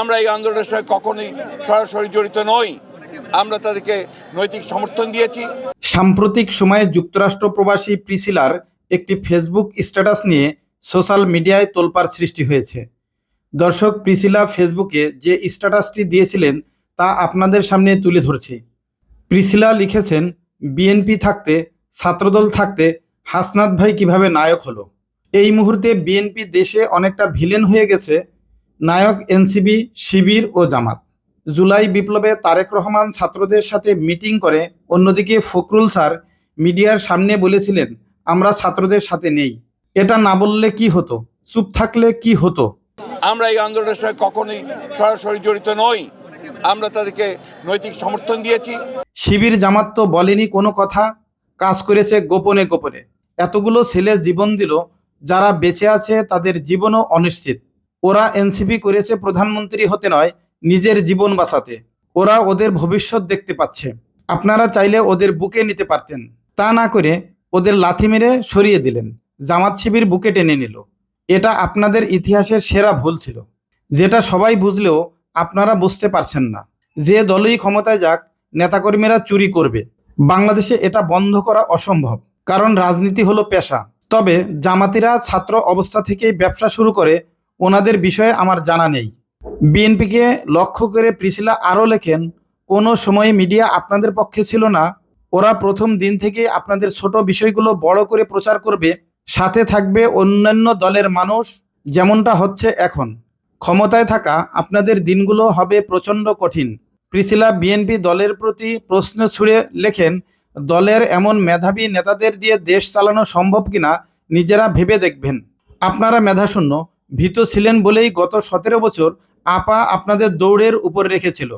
আমরা এই আন্দোলনের সঙ্গে কখনোই সরাসরি জড়িত নই। আমরা তাদেরকে নৈতিক সমর্থন দিয়েছি। সাম্প্রতিক সময়ে যুক্তরাষ্ট্র প্রবাসী প্রিসিলার একটি ফেসবুক স্ট্যাটাস নিয়ে সোশ্যাল মিডিয়ায় তোলপাড় সৃষ্টি হয়েছে। দর্শক, প্রিসিলা ফেসবুকে যে স্ট্যাটাসটি দিয়েছিলেন তা আপনাদের সামনে তুলে ধরছি। প্রিসিলা লিখেছেন, বিএনপি থাকতে, ছাত্রদল থাকতে হাসনাত ভাই কীভাবে নায়ক হলো? এই মুহূর্তে বিএনপি দেশে অনেকটা ভিলেন হয়ে গেছে নায়ক এনসিবি শিবির ও জামাত। জুলাই বিপ্লবে তারেক রহমান ছাত্রদের সাথে মিটিং করে অন্যদিকে ফখরুল স্যার মিডিয়ার সামনে বলেছিলেন আমরা ছাত্রদের সাথে নেই। এটা না বললে কি হতো? চুপ থাকলে কি হতো? আমরা এই আন্দোলনের সঙ্গে কখনোই সরাসরি জড়িত নই। আমরা তাদেরকে নৈতিক সমর্থন দিয়েছি। শিবির জামাত তো বলেনি কোনো কথা কাজ করেছে গোপনে গোপনে। এতগুলো ছেলে জীবন দিল যারা বেঁচে আছে তাদের জীবনও অনিশ্চিত। ওরা এনসিপি করেছে প্রধানমন্ত্রী হতে নয়, নিজের জীবন বাঁচাতে। ওরা ওদের ভবিষ্যৎ দেখতে পাচ্ছে। আপনারা চাইলে ওদের বুকে নিতে পারতেন। তা না করে ওদের লাথি মেরে সরিয়ে দিলেন। জামাত শিবির বুকে টেনে নিল। এটা আপনাদের ইতিহাসের সেরা ভুল ছিল। যেটা সবাই বুঝলেও আপনারা বুঝতে পারছেন না। যে দলই ক্ষমতায় যাক, নেতাকর্মীরা চুরি করবে। বাংলাদেশে এটা বন্ধ করা অসম্ভব, কারণ রাজনীতি হলো পেশা। তবে জামাতিরা ছাত্র অবস্থা থেকেই ব্যবসা শুরু করে ওনাদের বিষয়ে আমার জানা নেই। বিএনপিকে লক্ষ্য করে প্রিসিলা আরও লেখেন, কোনো সময় মিডিয়া আপনাদের পক্ষে ছিল না, ওরা প্রথম দিন থেকে আপনাদের ছোট বিষয়গুলো বড় করে প্রচার করবে, সাথে থাকবে অন্যান্য দলের মানুষ, যেমনটা হচ্ছে এখন। ক্ষমতায় থাকা আপনাদের দিনগুলো হবে প্রচণ্ড কঠিন। প্রিসিলা বিএনপি দলের প্রতি প্রশ্ন ছুড়ে লেখেন, দলের এমন মেধাবী নেতাদের দিয়ে দেশ চালানো সম্ভব কিনা নিজেরা ভেবে দেখবেন। আপনারা মেধাশূন্য ভীত ছিলেন বলেই গত সতেরো বছর আপা আপনাদের দৌড়ের উপর রেখেছিল।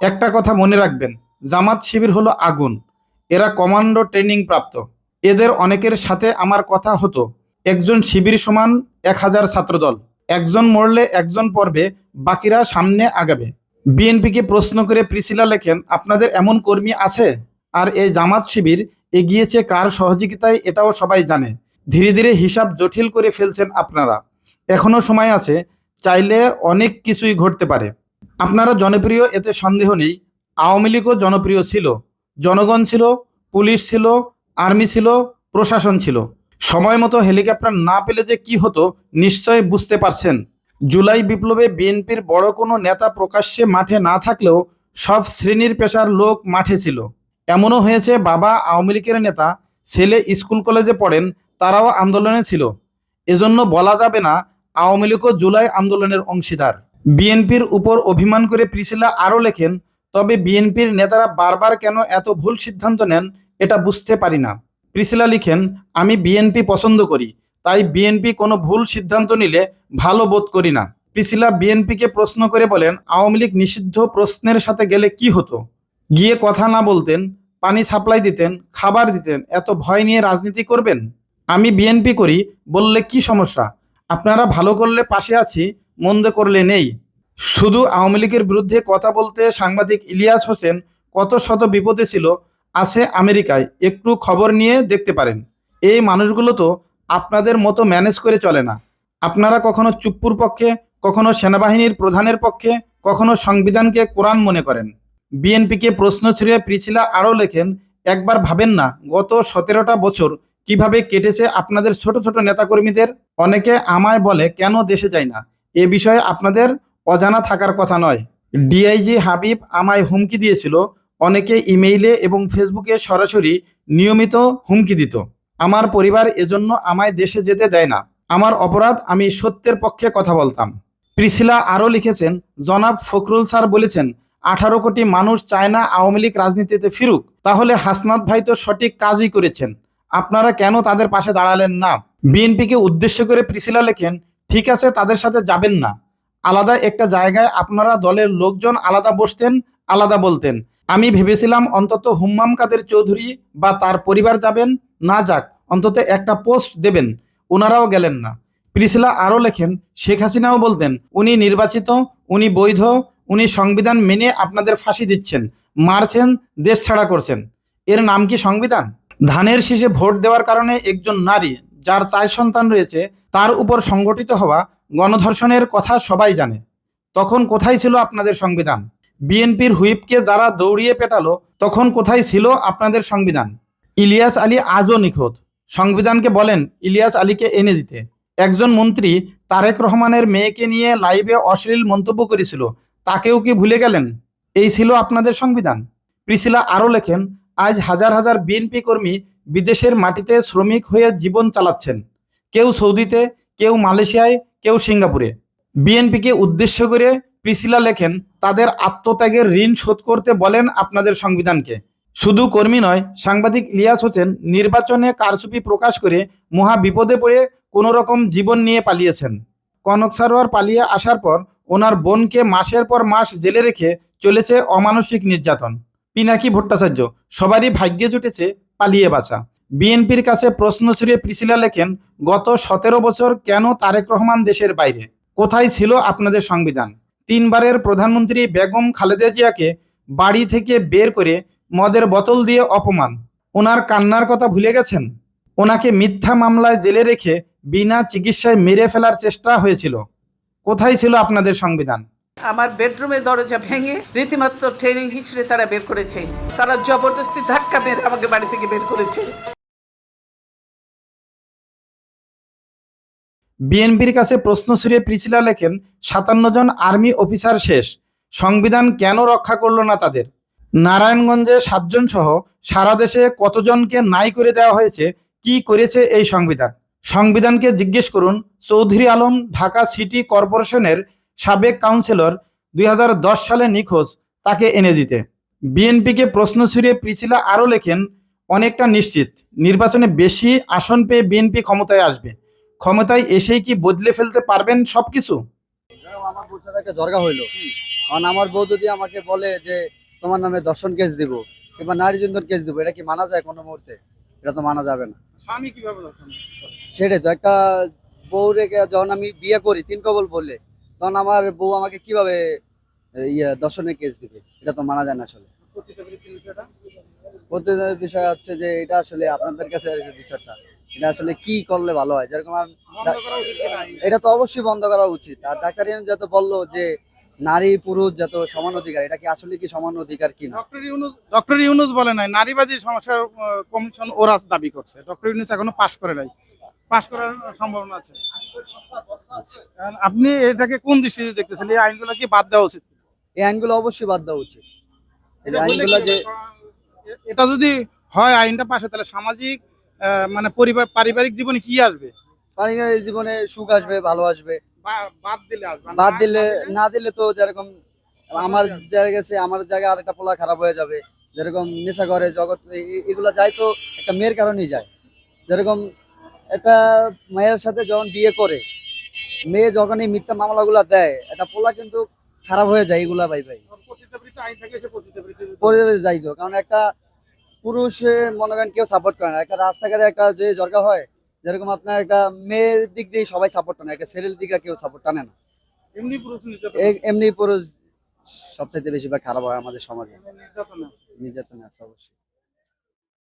একটা কথা মনে রাখবেন, জামাত শিবির হলো আগুন। এরা কমান্ডো ট্রেনিং প্রাপ্ত। এদের অনেকের সাথে আমার কথা হতো। একজন শিবির সমান এক হাজার ছাত্রদল। একজন মরলে একজন পর্বে বাকিরা সামনে আগাবে। বিএনপিকে প্রশ্ন করে প্রিসিলা লেখেন, আপনাদের এমন কর্মী আছে? আর এই জামাত শিবির এগিয়েছে কার সহযোগিতায় এটাও সবাই জানে। ধীরে ধীরে হিসাব জটিল করে ফেলছেন আপনারা। এখনও সময় আছে, চাইলে অনেক কিছুই ঘটতে পারে। আপনারা জনপ্রিয়, এতে সন্দেহ নেই। আওয়ামী লীগও জনপ্রিয় ছিল। জনগণ ছিল, পুলিশ ছিল, আর্মি ছিল, প্রশাসন ছিল। সময় মতো হেলিকপ্টার না পেলে যে কি হতো, নিশ্চয় বুঝতে পারছেন। জুলাই বিপ্লবে বিএনপির বড় কোনো নেতা প্রকাশ্যে মাঠে না থাকলেও সব শ্রেণির পেশার লোক মাঠে ছিল। এমনও হয়েছে, বাবা আওয়ামী লীগের নেতা, ছেলে স্কুল কলেজে পড়েন, তারাও আন্দোলনে ছিল। এজন্য বলা যাবে না আওয়ামী লীগও জুলাই আন্দোলনের অংশীদার। বিএনপির উপর অভিমান করে প্রিসিলা আরও লেখেন, তবে বিএনপির নেতারা বারবার কেন এত ভুল সিদ্ধান্ত নেন, এটা বুঝতে পারি না। প্রিসিলা লিখেন, আমি বিএনপি পছন্দ করি, তাই বিএনপি কোনো ভুল সিদ্ধান্ত নিলে ভালো বোধ করি না। প্রিসিলা বিএনপিকে প্রশ্ন করে বলেন, আওয়ামী লীগ নিষিদ্ধ প্রশ্নের সাথে গেলে কি হতো? গিয়ে কথা না বলতেন, পানি সাপ্লাই দিতেন, খাবার দিতেন, এত ভয় নিয়ে রাজনীতি করবেন? আমি বিএনপি করি, বললে কি সমস্যা? আপনারা ভালো করলে পাশে আছি, মন্দ করলে নেই। শুধু আওয়ামী লীগের বিরুদ্ধে কথা বলতে সাংবাদিক ইলিয়াস হোসেন কত শত বিপদে ছিল, আছে আমেরিকায়, একটু খবর নিয়ে দেখতে পারেন। এই মানুষগুলো তো আপনাদের মতো ম্যানেজ করে চলে না। আপনারা কখনো চুপ্পুর পক্ষে, কখনো সেনাবাহিনীর প্রধানের পক্ষে, কখনো সংবিধানকে কোরআন মনে করেন। বিএনপিকে প্রশ্ন ছুড়ে প্রিছিলা আরও লেখেন, একবার ভাবেন না, গত সতেরোটা বছর কীভাবে কেটেছে আপনাদের ছোট ছোট নেতাকর্মীদের? অনেকে আমায় বলে, কেন দেশে যায় না? এ বিষয়ে আপনাদের অজানা থাকার কথা নয়। ডিআইজি হাবিব আমায় হুমকি দিয়েছিল। অনেকে ইমেইলে এবং ফেসবুকে সরাসরি নিয়মিত হুমকি দিত। আমার পরিবার এজন্য আমায় দেশে যেতে দেয় না। আমার অপরাধ আমি সত্যের পক্ষে কথা বলতাম। প্রিসিলা আরও লিখেছেন, জনাব ফখরুল স্যার বলেছেন, আঠারো কোটি মানুষ চায় না আওয়ামী লীগ রাজনীতিতে ফিরুক। তাহলে হাসনাত ভাই তো সঠিক কাজই করেছেন। আপনারা কেন তাদের পাশে দাঁড়ালেন না? বিএনপিকে উদ্দেশ্য করে প্রিসিলা লেখেন, ঠিক আছে, তাদের সাথে যাবেন না। আলাদা একটা জায়গায় আপনারা দলের লোকজন আলাদা বসতেন, আলাদা বলতেন। আমি ভেবেছিলাম অন্তত হুম্মাম কাদের চৌধুরী বা তার পরিবার যাবেন। না যাক, অন্তত একটা পোস্ট দেবেন। ওনারাও গেলেন না। প্রিসিলা আরও লেখেন, শেখ হাসিনাও বলতেন, উনি নির্বাচিত, উনি বৈধ, উনি সংবিধান মেনে আপনাদের ফাঁসি দিচ্ছেন, মারছেন, দেশ ছাড়া করছেন। এর নাম কি সংবিধান? ধানের শীষে ভোট দেওয়ার কারণে একজন নারী যার চার সন্তান রয়েছে, তার উপর সংগঠিত হওয়া গণধর্ষণের কথা সবাই জানে। তখন কোথায় ছিল আপনাদের সংবিধান? বিএনপির হুইপকে যারা দৌড়িয়ে পেটালো, তখন কোথায় ছিল আপনাদের সংবিধান? ইলিয়াস আলী আজও নিখোঁজ। সংবিধানকে বলেন ইলিয়াস আলীকে এনে দিতে। একজন মন্ত্রী তারেক রহমানের মেয়েকে নিয়ে লাইভে অশ্লীল মন্তব্য করেছিল। তাকেও কি ভুলে গেলেন? এই ছিল আপনাদের সংবিধান। প্রিসিলা আরও লেখেন আজ হাজার হাজার বিএনপি কর্মী বিদেশের মাটিতে শ্রমিক হয়ে জীবন চালাচ্ছেন। কেউ সৌদিতে, কেউ মালয়েশিয়ায়, কেউ সিঙ্গাপুরে। বিএনপিকে উদ্দেশ্য করে প্রিসিলা লেখেন, তাদের আত্মত্যাগের ঋণ শোধ করতে বলেন আপনাদের সংবিধানকে। শুধু কর্মী নয়, সাংবাদিক ইলিয়াস হোসেন নির্বাচনে কারচুপি প্রকাশ করে মহা বিপদে পড়ে কোনো রকম জীবন নিয়ে পালিয়েছেন। কনক সারোয়ার পালিয়ে আসার পর ওনার বোনকে মাসের পর মাস জেলে রেখে চলেছে অমানসিক নির্যাতন। পিনাকি ভট্টাচার্য, সবারই ভাগ্যে জুটেছে পালিয়ে বাঁচা। বিএনপির কাছে প্রশ্ন ছুড়ে প্রিসিলা লেখেন, গত সতেরো বছর কেন তারেক রহমান দেশের বাইরে? কোথায় ছিল আপনাদের সংবিধান? তিনবারের প্রধানমন্ত্রী বেগম খালেদা জিয়াকে বাড়ি থেকে বের করে মদের বোতল দিয়ে অপমান। ওনার কান্নার কথা ভুলে গেছেন? ওনাকে মিথ্যা মামলায় জেলে রেখে বিনা চিকিৎসায় মেরে ফেলার চেষ্টা হয়েছিল। কোথায় ছিল আপনাদের সংবিধান? আমার বেডরুমের দরজা ভেঙে রীতিমাত্র ট্রেনিং হিচড়ে তারা বের করেছে। তারা জবরদস্তি ধাক্কা মেরে আমাকে বাড়ি থেকে বের করেছে। বিএনপির কাছে প্রশ্ন ছুড়ে প্রিসিলা লেখেন, সাতান্ন জন আর্মি অফিসার শেষ, সংবিধান কেন রক্ষা করল না তাদের? নারায়ণগঞ্জে সাতজন সহ সারা দেশে কতজনকে নাই করে দেওয়া হয়েছে, কি করেছে এই সংবিধান? সংবিধানকে জিজ্ঞেস করুন, চৌধুরী আলম, ঢাকা সিটি কর্পোরেশনের সাবেক কাউন্সিলর দুই হাজার দশ সালে নিখোঁজ তাকে এনে দিতে। বিএনপিকে প্রশ্ন ছুড়ে প্রিসিলা আরও লেখেন অনেকটা নিশ্চিত নির্বাচনে বেশি আসন পেয়ে বিএনপি ক্ষমতায় আসবে। ক্ষমতায় এসেই কি বদলে ফেলতে পারবেন সবকিছু? এরকম আমার বউর সাথে একটা হইল। কারণ আমার বউ যদি আমাকে বলে যে তোমার নামে দর্শন কেস দিব কিংবা নারী চিন্তন কেস দিব এটা কি মানা যায় কোনো মুহূর্তে? এটা তো মানা যাবে না। স্বামী কীভাবে সেটাই তো একটা বউ রেখে যখন আমি বিয়ে করি তিন কবল বললে তখন আমার বউ আমাকে কীভাবে ইয়ে দর্শনের কেস দিবে? এটা তো মানা যায় না আসলে। প্রতিদিনের বিষয় হচ্ছে যে এটা আসলে আপনাদের কাছে বিষয়টা? এটা আসলে কি করলে ভালো হয়? যেরকম এটা তো অবশ্যই বন্ধ করা উচিত। আর ডাক্তার যত বলল যে নারী পুরুষ যত সমান অধিকার এটা কি আসলে কি সমান অধিকার ডক্টর ইউনুস ডক্টর ইউনুস বলে নাই নারীবাদী সমস্যা কমিশন ওরা দাবি করছে। ডক্টর ইউনুস এখনও পাশ করে নাই। পাশ করার সম্ভাবনা আছে। আপনি এটাকে কোন দৃষ্টিতে দেখতেছেন? এই আইনগুলো কি বাদ দেওয়া উচিত? এই আইনগুলো অবশ্যই বাদ দেওয়া উচিত। এই যে আইনগুলো যে এটা যদি হয় আইনটা পাশে তাহলে সামাজিক আহ, মানে পরিবার পারিবারিক জীবনে কি আসবে? পারিবারিক জীবনে সুখ আসবে ভালো আসবে। বাদ দিলে বাদ না- দিলে না দিলে তো যেরকম আমার জায়গা গেছে আমার জায়গায় আরেকটা পোলা খারাপ হয়ে যাবে। যেরকম নেশা করে জগৎ এগুলো যায় তো একটা মেয়ের কারণেই যায়। যেরকম একটা মেয়ের সাথে যখন বিয়ে করে মেয়ে যখন এই মিথ্যা মামলাগুলো দেয় একটা পোলা কিন্তু খারাপ হয়ে যায় এগুলা ভাই ভাই। পরে যাইতো কারণ একটা পুরুষ মনে করেন কেউ সাপোর্ট করে না। একটা রাস্তাঘাটে একটা যে জরকা হয় যেরকম আপনার একটা মেয়ের দিক দিয়ে সবাই সাপোর্ট টানে একটা ছেলের দিকে কেউ সাপোর্ট টানে না। এমনি পুরুষ এমনি পুরুষ সবচাইতে বেশিরভাগ খারাপ হয় আমাদের সমাজে। নির্যাতন আছে অবশ্যই।